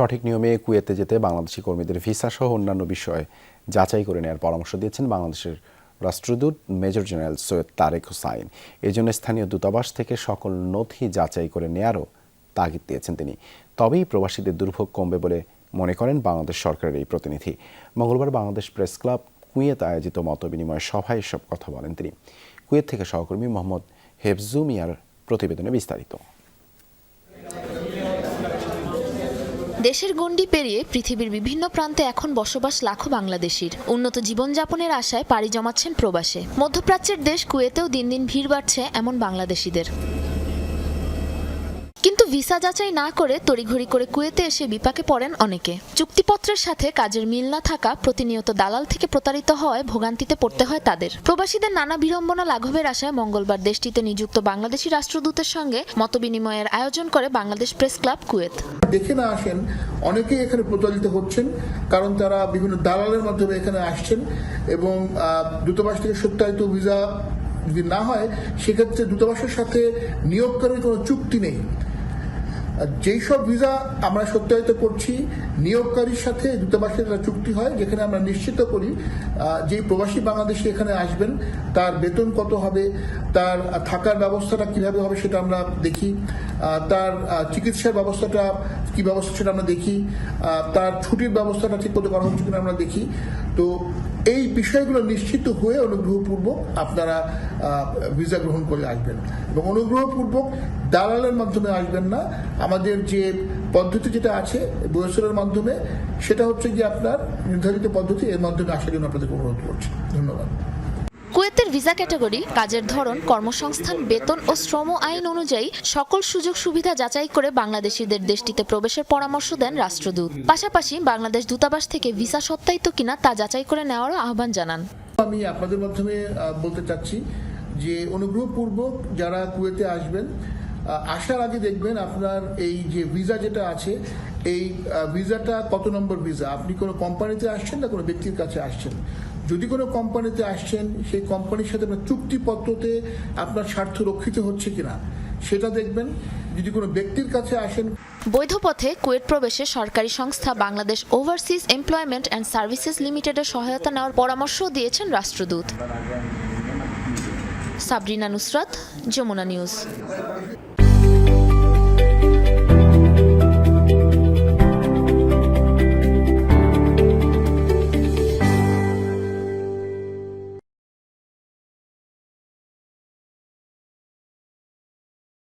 সঠিক নিয়মে কুয়েতে যেতে বাংলাদেশি কর্মীদের ভিসা সহ অন্যান্য বিষয়ে যাচাই করে নেওয়ার পরামর্শ দিয়েছেন বাংলাদেশের রাষ্ট্রদূত মেজর জেনারেল সৈয়দ তারেক হোসাইন। জন্য স্থানীয় দূতাবাস থেকে সকল নথি যাচাই করে নেয়ারও তাগিদ দিয়েছেন তিনি। তবেই প্রবাসীদের দুর্ভোগ কমবে বলে মনে করেন বাংলাদেশ সরকারের এই প্রতিনিধি। মঙ্গলবার বাংলাদেশ প্রেস ক্লাব কুয়েত আয়োজিত মতবিনিময় সভায় এসব কথা বলেন তিনি। কুয়েত থেকে সহকর্মী মোহাম্মদ হেফজু মিয়ার প্রতিবেদনে বিস্তারিত। দেশের গণ্ডি পেরিয়ে পৃথিবীর বিভিন্ন প্রান্তে এখন বসবাস লাখো বাংলাদেশির। উন্নত জীবনযাপনের আশায় পাড়ি জমাচ্ছেন প্রবাসে। মধ্যপ্রাচ্যের দেশ কুয়েতেও দিন দিন ভিড় বাড়ছে এমন বাংলাদেশিদের। কিন্তু ভিসা যাচাই না করে তড়িঘড়ি করে কুয়েতে এসে বিপাকে পড়েন অনেকে। চুক্তিপত্রের সাথে কাজের মিল না থাকা প্রতিনিয়ত দালাল থেকে প্রতারিত হয় ভোগান্তিতে পড়তে হয় তাদের। প্রবাসীদের নানা বিড়ম্বনা লাঘবের আশায় মঙ্গলবার দেশটিতে নিযুক্ত বাংলাদেশি রাষ্ট্রদূতের সঙ্গে মতবিনিময়ের আয়োজন করে বাংলাদেশ প্রেস ক্লাব কুয়েত। দেখে না আসেন, অনেকেই এখানে প্রতারিত হচ্ছেন, কারণ তারা বিভিন্ন দালালের মাধ্যমে এখানে আসছেন এবং দূতাবাস থেকে সত্যায়িত ভিসা যদি না হয়, সেক্ষেত্রে দূতাবাসের সাথে নিয়োগকারীর কোনো চুক্তি নেই। যেই সব ভিসা আমরা সত্যায়িত করছি, নিয়োগকারীর সাথে দূতাবাসের চুক্তি হয়, যেখানে আমরা নিশ্চিত করি যে প্রবাসী বাংলাদেশি এখানে আসবেন, তার বেতন কত হবে, তার থাকার ব্যবস্থাটা কীভাবে হবে সেটা আমরা দেখি তার চিকিৎসার ব্যবস্থাটা কি ব্যবস্থা সেটা আমরা দেখি তার ছুটির ব্যবস্থাটা ঠিক মতো করা হচ্ছে কিনা আমরা দেখি। তো এই বিষয়গুলো নিশ্চিত হয়ে অনুগ্রহপূর্বক আপনারা ভিসা গ্রহণ করে আসবেন। এবং অনুগ্রহপূর্বক দালালের মাধ্যমে আসবেন না। আমাদের যে পদ্ধতি যেটা আছে বয়সের মাধ্যমে, সেটা হচ্ছে যে আপনার নির্ধারিত পদ্ধতি এর মাধ্যমে আসার জন্য আপনাদেরকে অনুরোধ করছি। ধন্যবাদ। কুয়েতের ভিসা ক্যাটাগরি, কাজের ধরন, কর্মসংস্থান, বেতন ও শ্রম আইন অনুযায়ী সকল সুযোগ সুবিধা যাচাই করে বাংলাদেশিদের দেশটিতে প্রবেশের পরামর্শ দেন রাষ্ট্রদূত। পাশাপাশি বাংলাদেশ দূতাবাস থেকে ভিসা সত্যায়িত কিনা তা যাচাই করে নেওয়ারও আহ্বান জানান। আমি আপনাদের মাধ্যমে বলতে চাচ্ছি যে অনুগ্রহপূর্বক যারা কুয়েতে আসবেন আসার আগে দেখবেন আপনার এই যে ভিসা যেটা আছে, এই ভিসাটা কত নম্বর ভিসা? আপনি কোনো কোম্পানিতে আসছেন না কোনো ব্যক্তির কাছে আসছেন? যদি কোনো কোম্পানিতে আসছেন, সেই কোম্পানির সাথে আপনার চুক্তিপত্রতে আপনার স্বার্থ রক্ষিত হচ্ছে কিনা, সেটা দেখবেন। যদি কোনো ব্যক্তির কাছে আসেন বৈধ পথে কুয়েত প্রবেশে সরকারি সংস্থা Bangladesh overseas employment and services লিমিটেডের সহায়তা নেওয়ার পরামর্শ দিয়েছেন রাষ্ট্রদূত। সাবরিনা নুসরাত, যমুনা নিউজ।